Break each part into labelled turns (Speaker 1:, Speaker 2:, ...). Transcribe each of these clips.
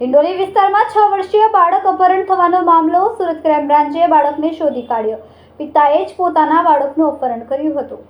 Speaker 1: ડિંડોલી વિસ્તારમાં છ વર્ષીય બાળક અપહરણ થવાનો મામલો સુરત ક્રાઇમ બ્રાન્ચે બાળકને શોધી કાઢ્યો. પિતાએ જ પોતાના બાળકનું અપહરણ કર્યું હતું.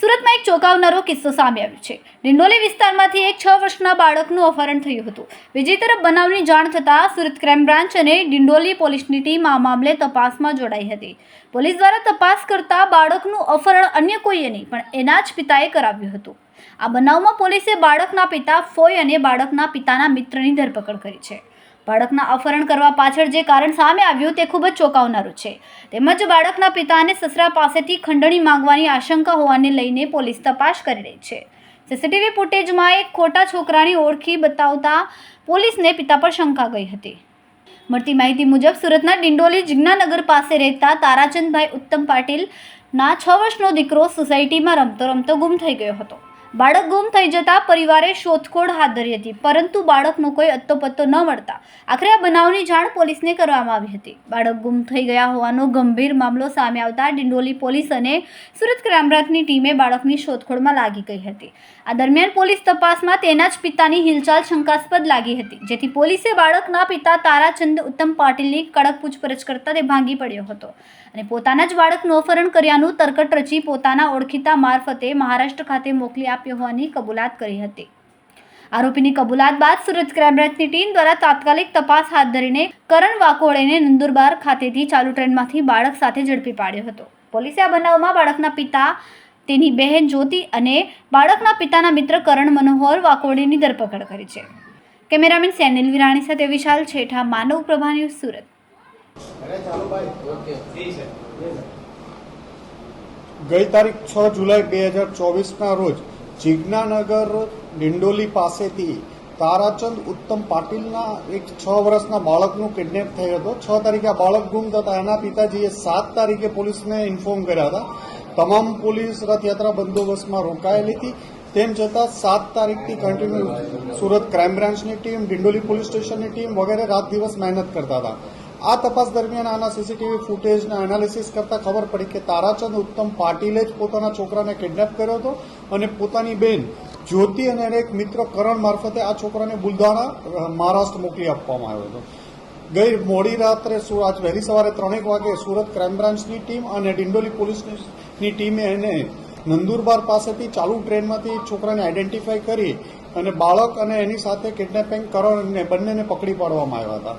Speaker 1: સુરતમાં એક ચોંકાવનારો કિસ્સો સામે આવ્યો છે. ડિંડોલી વિસ્તારમાંથી એક છ વર્ષના બાળકનું અપહરણ થયું હતું. બીજી તરફ બનાવની જાણ થતાં સુરત ક્રાઇમ બ્રાન્ચ અને ડિંડોલી પોલીસની ટીમ આ મામલે તપાસમાં જોડાઈ હતી. પોલીસ દ્વારા તપાસ કરતા બાળકનું અપહરણ અન્ય કોઈએ નહીં, પણ એના જ પિતાએ કરાવ્યું હતું. આ બનાવમાં પોલીસે બાળકના પિતા ફોય અને બાળકના પિતાના મિત્રની ધરપકડ કરી છે. બાળકના અપહરણ કરવા પાછળ જે કારણ સામે આવ્યું તે ખૂબ જ ચોંકાવનારું છે. તેમજ બાળકના પિતાને સસરા પાસેથી ખંડણી માંગવાની આશંકા હોવાને લઈને પોલીસ તપાસ કરી રહી છે. સીસીટીવી ફૂટેજમાં એક ખોટા છોકરાની ઓળખી બતાવતા પોલીસને પિતા પર શંકા ગઈ હતી. મળતી માહિતી મુજબ સુરતના ડિંડોલી જિજ્ઞાનગર પાસે રહેતા તારાચંદભાઈ ઉત્તમ પાટીલના છ વર્ષનો દીકરો સોસાયટીમાં રમતો રમતો ગુમ થઈ ગયો હતો. બાળક ગુમ થઈ જતા પરિવારે શોધખોળ હાથ ધરી હતી, પરંતુ બાળકનો કોઈ અત્તો પત્તો ન મળતા. આખરે આ બનાવની જાણ પોલીસને કરવામાં આવી હતી. બાળક ગુમ થઈ ગયા હોવાનો ગંભીર મામલો સામે આવતા ડિંડોલી પોલીસ અને સુરત ક્રાઇમબ્રાન્ચની ટીમે બાળકની શોધખોળમાં લાગી ગઈ હતી. આ દરમિયાન પોલીસ તપાસમાં તેના જ પિતાની હિલચાલ શંકાસ્પદ લાગી હતી, જેથી પોલીસે બાળકના પિતા તારાચંદ ઉત્તમ પાટીલની કડક પૂછપરછ કરતા તે ભાંગી પડ્યો હતો. અને પોતાના જ બાળકનું અપહરણ કર્યાનું તરકટ રચી પોતાના ઓળખીતા મારફતે મહારાષ્ટ્ર ખાતે મોકલી આપ્યો હોવાની કબૂલાત કરી હતી. આરોપીની કબૂલાત બાદ સુરત ક્રાઇમબ્રાન્ચની ટીમ દ્વારા તાત્કાલિક તપાસ હાથ ધરીને કરણ વાકોડેને નંદુરબાર ખાતેથી ચાલુ ટ્રેનમાંથી બાળક સાથે ઝડપી પાડ્યો હતો. પોલીસે આ બનાવમાં બાળકના પિતા, તેની બહેન જ્યોતિ અને બાળકના પિતાના મિત્ર કરણ મનોહર વાકોડેની ધરપકડ કરી છે. કેમેરામેન સેનિલ વિરાણી સાથે વિશાલ છેઠા, માનવ પ્રભા ન્યૂઝ સુરત.
Speaker 2: ગઈ તારીખ છ જુલાઈ બે હજાર ચોવીસના રોજ જિજ્ઞાનગર ડિંડોલી પાસેથી તારાચંદ ઉત્તમ પાટીલના એક છ વર્ષના બાળકનું કિડનેપ થયો હતો. છ તારીખે આ બાળક ગુમ થતા એના પિતાજીએ સાત તારીખે પોલીસને ઇન્ફોર્મ કર્યા હતા. તમામ પોલીસ રથયાત્રા બંદોબસ્તમાં રોકાયેલી હતી. તેમ છતાં સાત તારીખથી કન્ટિન્યુ સુરત ક્રાઇમ બ્રાન્ચની ટીમ ડિંડોલી પોલીસ સ્ટેશનની ટીમ વગેરે રાત દિવસ મહેનત કરતા હતા. આ તપાસ દરમિયાન આના સીસીટીવી ફૂટેજના એનાલિસિસ કરતા ખબર પડી કે તારાચંદ ઉત્તમ પાટીલે જ પોતાના છોકરાને કિડનેપ કર્યો હતો અને પોતાની બેન જ્યોતિ અને એક મિત્ર કરણ મારફતે આ છોકરાને બુલધાણા મહારાષ્ટ્ર મોકલી આપવામાં આવ્યો હતો. ગઈ મોડી રાત્રે આજ વહેલી સવારે ત્રણેક વાગે સુરત ક્રાઇમ બ્રાન્ચની ટીમ અને ડિંડોલી પોલીસની ટીમે એને નંદુરબાર પાસેથી ચાલુ ટ્રેનમાંથી છોકરાને આઈડેન્ટિફાઈ કરી અને બાળક અને એની સાથે કિડનેપિંગ કરણને બંનેને પકડી પાડવામાં આવ્યા હતા.